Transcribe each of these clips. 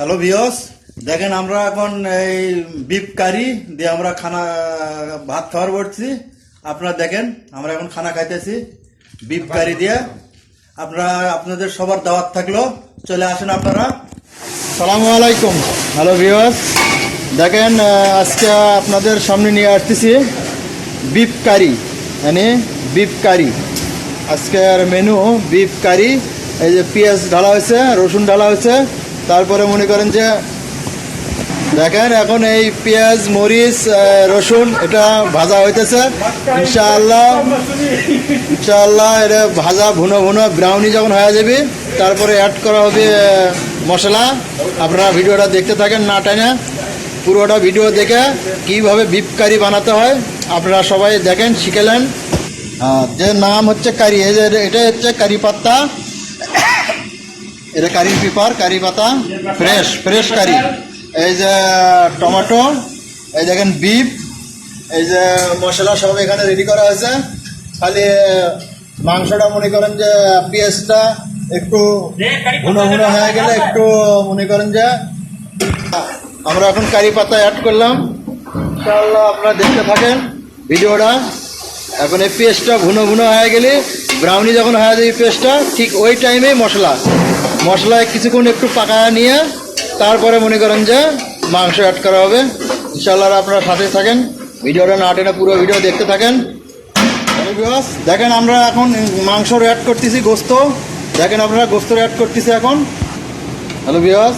Hello ভিওস দেখেন, আমরা এখন এই বিফ কারি দিয়ে আমরা খানা, ভাত খাওয়ার বসছি। আপনারা দেখেন, আমরা এখন খানা খাইতেছি বিফ কারি দিয়ে। আপনারা, আপনাদের সবার দাওয়াত থাকল। চলে আসেন আপনারা। সালামু আলাইকুম। হ্যালো ভিওস দেখেন আজকে আপনাদের সামনে নিয়ে আসতেছি বিফ কারি মানে বিফ কারি আজকের মেনু বিফ কারি এই যে পেঁয়াজ ঢালা হয়েছে, রসুন ঢালা হয়েছে। তারপরে মনে করেন যে, দেখেন এখন এই পেঁয়াজ, মরিচ রসুন, এটা ভাজা হইতেছে। ইনশাআল্লাহ ইনশাআল্লাহ এটা ভাজা ভুনো ভুনো ব্রাউনি যখন হয়ে যাবে, তারপরে অ্যাড করা হবে মশলা। আপনারা ভিডিওটা দেখতে থাকেন না টাইনা পুরোটা ভিডিও দেখে কীভাবে বিফ কারি বানাতে হয়, আপনারা সবাই দেখেন শিখেলেন যে নাম হচ্ছে কারি এটা হচ্ছে কারি পাত্তা। এটা কারি পেপার, কারি পাতা ফ্রেশ ফ্রেশ কারি। এই যে টমেটো, এই দেখেন বিফ, এই যে মশলা সব এখানে রেডি করা হয়েছে। খালি মাংসটা মনে করেন যে পেঁয়াজটা একটু ঘুনো ঘুনো হয়ে গেলে একটু মনে করেন যে আমরা এখন কারি পাতা অ্যাড করলাম। ইনশাআল্লাহ আপনারা দেখতে থাকেন ভিডিওটা। এখন এই পেস্টটা ঘুনো ঘুনো হয়ে গেলে ব্রাউনি যখন হয়ে যাবে পেস্টটা ঠিক ওই টাইমেই মশলা। মশলায় কিছুক্ষণ একটু পাকা নিয়ে তারপরে মনে করেন যে মাংস অ্যাড করা হবে। ইনশাআল্লাহ আপনারা সাথে থাকেন। ভিডিওটা না টেনে পুরো ভিডিও দেখতে থাকেন। দেখেন আমরা এখন মাংস অ্যাড করতেছি, গোস্ত। দেখেন আপনারা গোস্ত অ্যাড করতেছি এখন। হ্যালো বিয়াস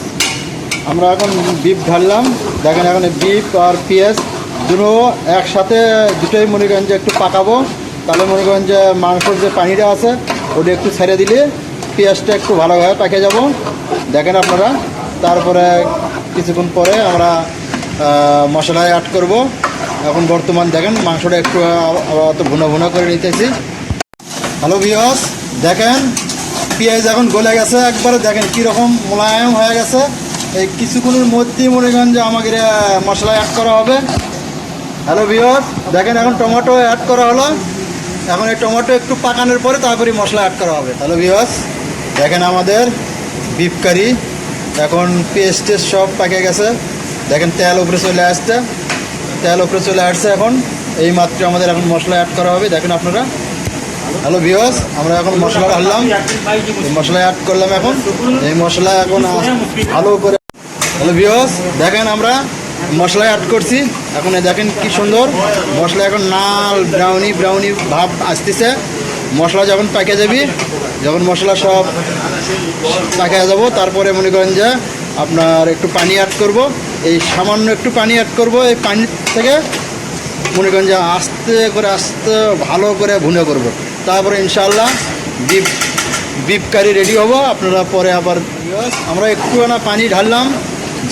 আমরা এখন বিফ ঢাললাম। দেখেন এখন বিফ আর পেঁয়াজ দুটো একসাথে দুটোই মনে করেন যে একটু পাকাবো। তাহলে মনে করেন যে মাংসর যে পানিটা আছে, ওটা একটু ছেড়ে দিলে পেঁয়াজটা একটু ভালোভাবে পাকে যাব। দেখেন আপনারা তারপরে কিছুক্ষণ পরে আমরা আহ, মশলা অ্যাড করব। এখন বর্তমান দেখেন মাংসটা একটু আবার ভুনো ভুনো করে নিতেছি। হ্যালো ভিওস দেখেন পেঁয়াজ এখন গলে গেছে। একবারে দেখেন কীরকম মোলায়েম হয়ে গেছে। এই কিছুক্ষণের মধ্যেই মনে করেন যে আমাকে মশলা অ্যাড করা হবে। হ্যালো ভিওস দেখেন এখন টমেটো অ্যাড করা হলো। এখন এই টমেটো একটু পাকানোর পরে তারপরে মশলা অ্যাড করা হবে। হ্যালো ভিওস দেখেন আমাদের বিফ কারি এখন পেস্ট টেস্ট সব পাকে গেছে। দেখেন তেল উপরে চলে আসছে। তেল উপরে চলে আসছে এখন। এই মাত্র আমাদের এখন মশলা অ্যাড করা হবে। দেখেন আপনারা। হ্যালো ভিওস আমরা এখন মশলা ঢাললাম। মশলা অ্যাড করলাম এখন। এই মশলা এখন ভালো করে হ্যালো ভিওস দেখেন আমরা মশলা অ্যাড করছি। এখন দেখেন কি সুন্দর। মশলা এখন লাল ব্রাউনি ব্রাউনি ভাব আসতেছে। মশলা যখন পাকে যাবি, যখন মশলা সব পাকে যাব, তারপরে মনে করেন যে আপনার একটু পানি অ্যাড করব। এই সামান্য একটু পানি অ্যাড করব, এই পানি থেকে মনে করেন যে আস্তে করে, আস্তে ভালো করে ভুনে করব। তারপরে ইনশাল্লাহ বিপ বিপ কারি রেডি হব। আপনারা পরে আবার, আমরা একটু না পানি ঢাললাম।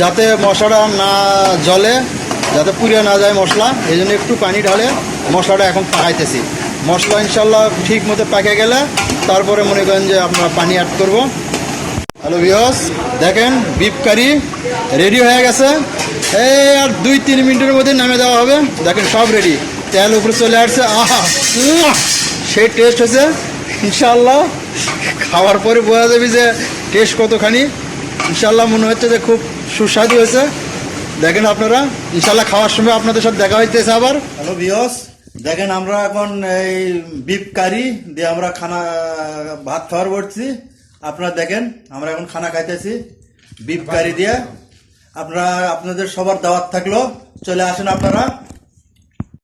যাতে মশলাটা না জলে যাতে পুড়ে না যায় মশলা, এই জন্য একটু পানি ঢালে মশলাটা এখন পাকাইতেছি। মশলা ইনশাল্লাহ ঠিক মতো পাকে গেলে তারপরে মনে করেন যে আপনারা পানি অ্যাড করব। হ্যালো ভিওস দেখেন বিফ কারি রেডি হয়ে গেছে। এই আর দুই তিন মিনিটের মধ্যে নামে দেওয়া হবে। দেখেন সব রেডি তেল উপরে চলে আসছে। আহা সেই টেস্ট হয়েছে। ইনশাল্লাহ খাওয়ার পরে বোঝা যাবে যে টেস্ট কতখানি। ইনশাল্লাহ মনে হচ্ছে যে খুব সুস্বাদু হয়েছে। দেখেন আপনারা ইনশাল্লাহ খাওয়ার সময় আপনাদের সাথে দেখা হইতেছে আবার। হ্যালো ভিওস দেখেন আমরা এখন এই বিফ কারি দিয়ে আমরা খানা, ভাত খাওয়ার করছি। আপনারা দেখেন, আমরা এখন খানা খাইতেছি বিফ কারি দিয়ে। আপনারা, আপনাদের সবার দাওয়াত থাকল। চলে আসেন আপনারা।